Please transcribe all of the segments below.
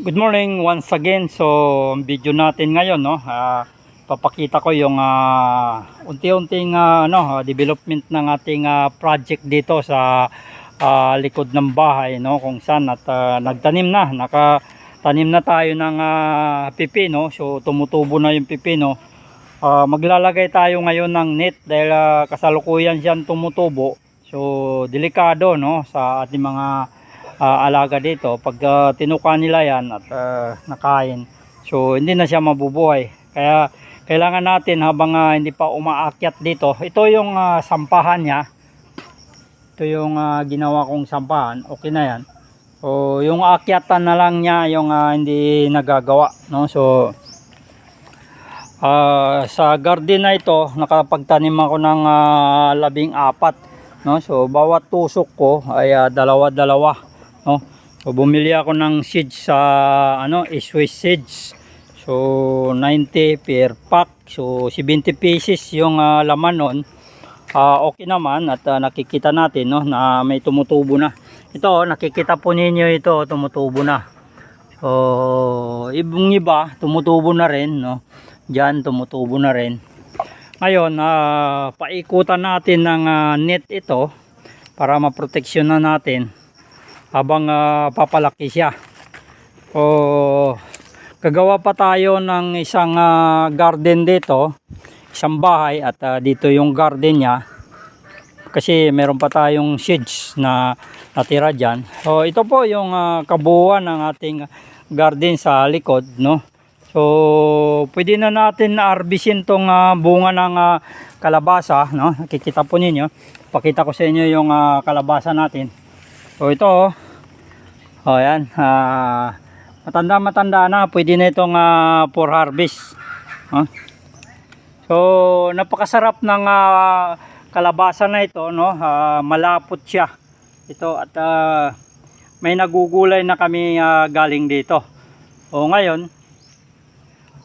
Good morning once again. So, ang video natin ngayon, no, ah, papakita ko yung ah, unti-unting ah, ano, development ng ating ah, project dito sa ah, likod ng bahay, no, kung saan at ah, nagtanim na, nakatanim na tayo ng ah, pipino. So, tumutubo na yung pipino. Ah, maglalagay tayo ngayon ng net dahil ah, kasalukuyan siyang tumutubo. So, delikado, no, sa ating mga ah, alaga dito. Pag ah, tinuka nila yan at ah, nakain so hindi na siya mabubuhay. Kaya kailangan natin habang ah, hindi pa umaakyat dito. Ito yung ah, sampahan niya. Ito yung ah, ginawa kong sampahan. Okay na yan. So yung akyatan na lang niya yung ah, hindi nagagawa no? So ah, sa garden na ito nakapagtanim ako ng ah, labing apat no? So bawat tusok ko ay ah, dalawa-dalawa no so bumili ako ng seeds sa ano Swiss seeds. So 90 per pack. So 70 pieces yung ah, laman nun. Ah, okay naman at ah, nakikita natin no na may tumutubo na. Ito oh, nakikita po ninyo ito tumutubo na. So ibang iba tumutubo na rin no. Diyan tumutubo na rin. Ngayon ah, paikutan natin ng ah, net ito para maproteksyonan natin habang ah, papalaki siya. O gagawa pa tayo ng isang ah, garden dito, isang bahay at ah, dito yung garden niya. Kasi meron pa tayong seeds na natira diyan. So ito po yung ah, kabuuan ng ating garden sa likod, no. So pwede na natin na harvestin tong ah, bunga ng ah, kalabasa, no. Nakikita po ninyo. Pakita ko sa inyo yung ah, kalabasa natin. So ito oh. Oh, yan. Ah, matanda-matanda na, pwede na itong ah, for harvest. Oh. So, napakasarap ng ah, kalabasa na ito, no? Ah, malapot siya. Ito at ah, may nagugulay na kami ah, galing dito. O ngayon,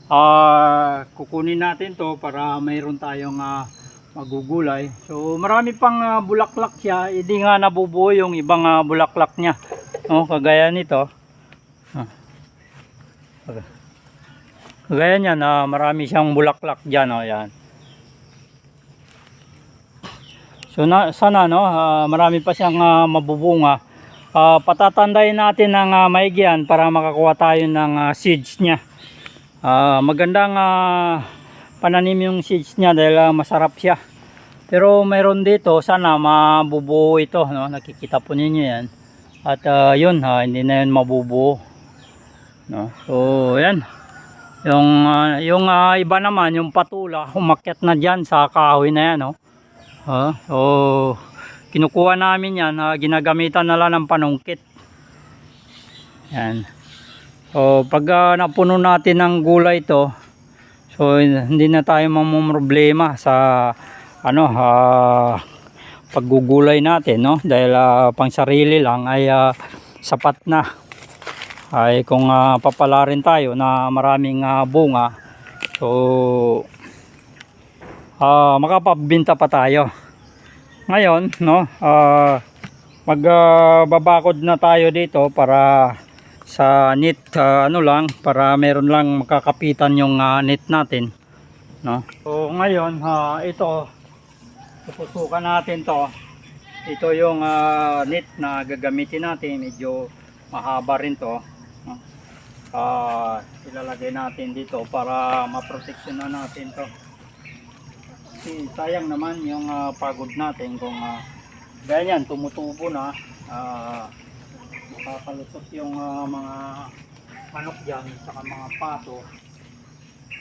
ah, kukunin natin to para mayroon tayong ah, magugulay. So marami pang ah, bulaklak siya, hindi nga nabubuo yung ibang ah, bulaklak niya. No, kagaya nito. Ah. Kag- Kagaya niyan, ah, marami siyang bulaklak diyan, oh, yan. So na, sana no, ah, marami pa siyang ah, mabubunga. Ah, patatandayin natin ng uh, maigyan para makakuha tayo ng ah, seeds niya. Ah, magandang ah, pananim yung seeds niya dahil ah, masarap siya. Pero mayroon dito, sana mabubuo ito, no? Nakikita po ninyo 'yan. At ah, 'yun, ha, hindi na 'yun mabubuo. No? So, 'yan. Yung ah, yung ah, iba naman, yung patula, umakyat na diyan sa kahoy na 'yan, no. Ha? So, kinukuha namin 'yan, ah, ginagamitan na lang ng panungkit. Yan. So, pag ah, napuno natin ng gulay ito, so hindi na tayo mamumroblema sa ano, ah, paggugulay natin, no? Dahil ah, pang sarili lang ay ah, sapat na. Ay kung ah, papalarin tayo na maraming ah, bunga, so ah, makapabinta pa tayo. Ngayon, no, ah, magbabakod na tayo dito para sa net ah, ano lang para meron lang makakapitan yung ah, net natin no? So ngayon ha ito susukan natin to. Ito yung ah, net na gagamitin natin medyo mahaba rin to no? Ah, ilalagay natin dito para maproteksyonan natin to. Kasi sayang naman yung ah, pagod natin kung uh, ganyan tumutubo na. Ah, makakalusot yung ah, mga manok dyan saka mga pato.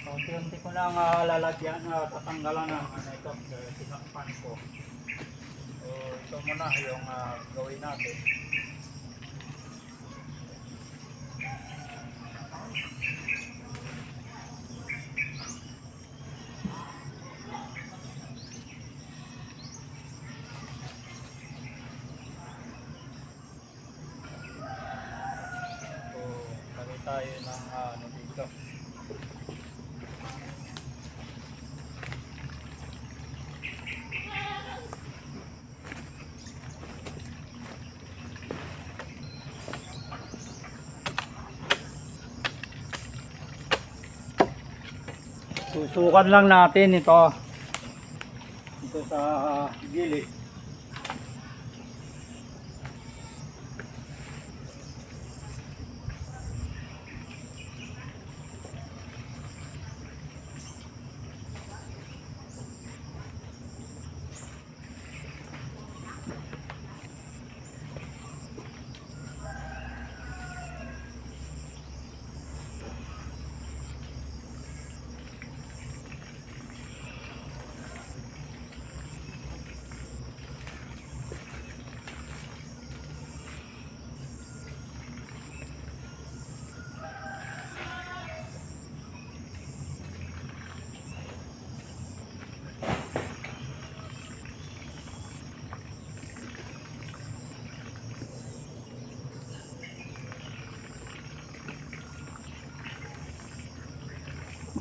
So unti-unti ko lang uh, lalagyan uh, tatanggalan ng ano ito sinakpan ko. So ito muna yung ah, gawin natin so lagay tayo ng ah, ano dito Susukan lang natin ito. Ito sa gilid.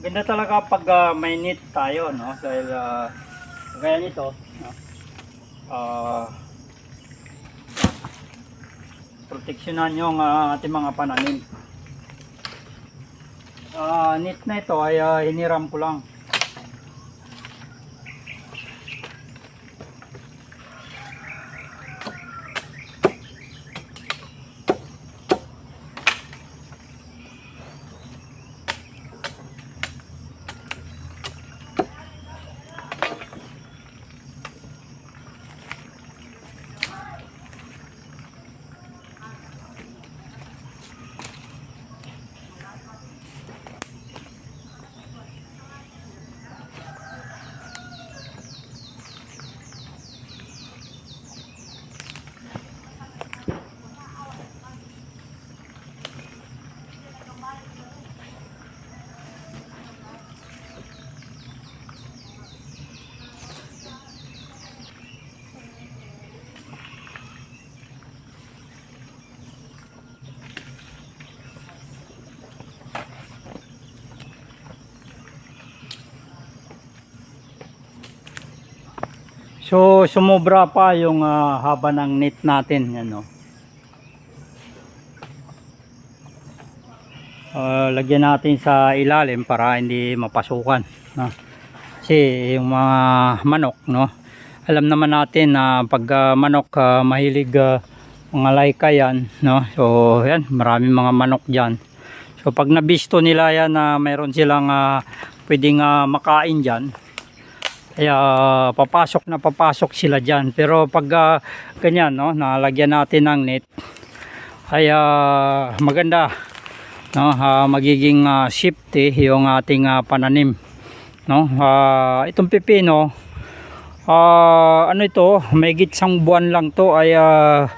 Maganda talaga pag ah, may net tayo, no? Dahil uh, gaya nito, no? Ah, proteksyonan yung ah, ating mga pananim. Ah, net na ito ay ah, hiniram ko lang. So, sumobra pa yung ah, haba ng net natin. Ano. Ah, lagyan natin sa ilalim para hindi mapasukan. No? Kasi yung mga manok, no? alam naman natin na pag ah, manok ah, mahilig ah, mga laika yan. No? So, yan, maraming mga manok dyan. So, pag nabisto nila yan na mayroon silang ah, pwedeng ah, makain dyan, kaya papasok na papasok sila diyan. Pero pag ah, ganyan no, nalagyan natin ng net ay ah, maganda no, ah, magiging ah, safety yung ating ah, pananim. No, Ah, itong pipino ah, ano ito, may gitsang buwan lang to ay ah,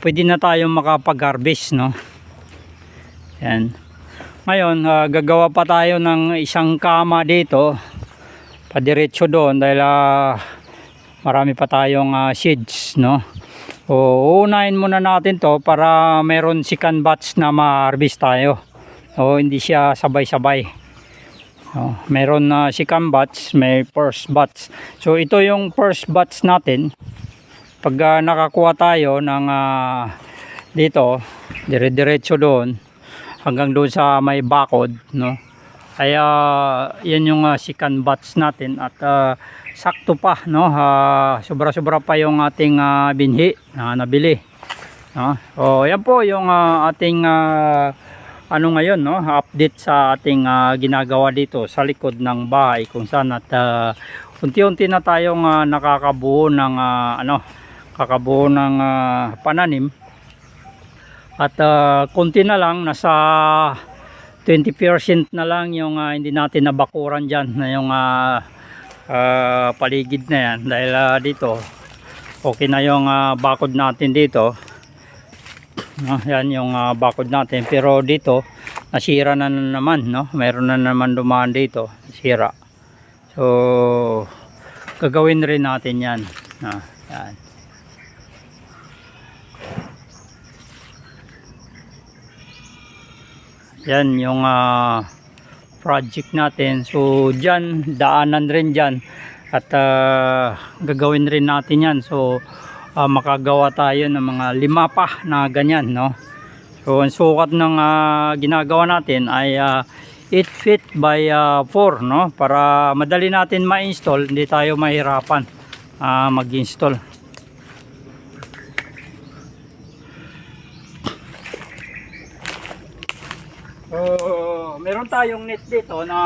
pwede na tayong makapag-harvest no. Yan. Ngayon, ah, gagawa pa tayo ng isang kama dito padiretso doon dahil ah, marami pa tayong ah, seeds no? O unahin muna natin to para meron second batch na ma-harvest tayo. O hindi siya sabay-sabay. O, meron na second batch may first batch so ito yung first batch natin. Pag ah, nakakuha tayo ng ah, dito dire-diretso doon hanggang doon sa may bakod no kaya yan yung uh, second batch natin at ah, sakto pa no Ah, sobra-sobra pa yung ating ah, binhi na nabili. No? O yan po yung ah, ating ah, ano ngayon no update sa ating ah, ginagawa dito sa likod ng bahay kung saan at ah, unti-unti na tayong ah, nakakabuo ng ah, ano kakabuo ng ah, pananim at ah, konti na lang nasa 20% na lang yung ah, hindi natin nabakuran dyan na yung ah, ah, paligid na yan. Dahil ah, dito okay na yung ah, bakod natin dito. No, yan yung ah, bakod natin. Pero dito nasira na, naman no? Meron na naman dumaan dito sira. So gagawin rin natin yan. No, yan yan yung ah, project natin. So dyan daanan rin dyan. At ah, gagawin rin natin yan. So ah, makagawa tayo ng mga lima pa na ganyan no? So ang sukat ng ah, ginagawa natin ay ah, 8 feet by 4 no? Para madali natin ma-install hindi tayo mahirapan ah, mag-install So, meron tayong net dito na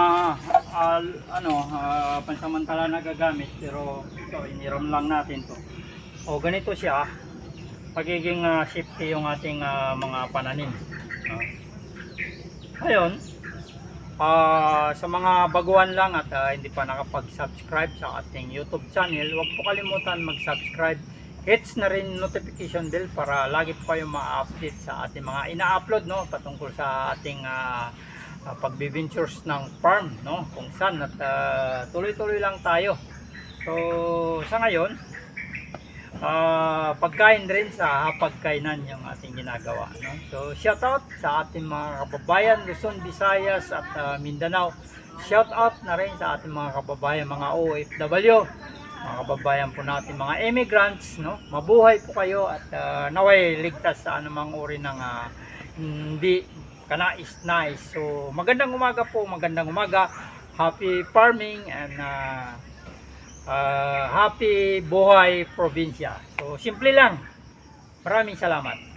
ah, ano, ah, pansamantala nagagamit pero ito iniram lang natin to. O ganito siya, magiging ah, safety yung ating ah, mga pananim. Ah. Ngayon, ah, sa mga baguhan lang at ah, hindi pa nakapag-subscribe sa ating YouTube channel, huwag po kalimutan mag-subscribe. Hits na rin notification bell para lagi po kayo ma-update sa ating mga ina-upload no patungkol sa ating ah, ah, pagbibintures ng farm no kung saan at ah, tuloy-tuloy lang tayo. So sa ngayon, Ah, pagkain rin sa hapagkainan yung ating ginagawa. No? So, shout out sa ating mga kababayan, Luzon, Visayas at ah, Mindanao. Shout out na rin sa ating mga kababayan, mga OFW, mga kababayan po natin, mga immigrants. No? Mabuhay po kayo at ah, naway ligtas sa anumang uri ng ah, hindi kanais-nais. So, magandang umaga po, magandang umaga. Happy farming and ah, Ah, happy buhay probinsya. So, simple lang. Maraming salamat.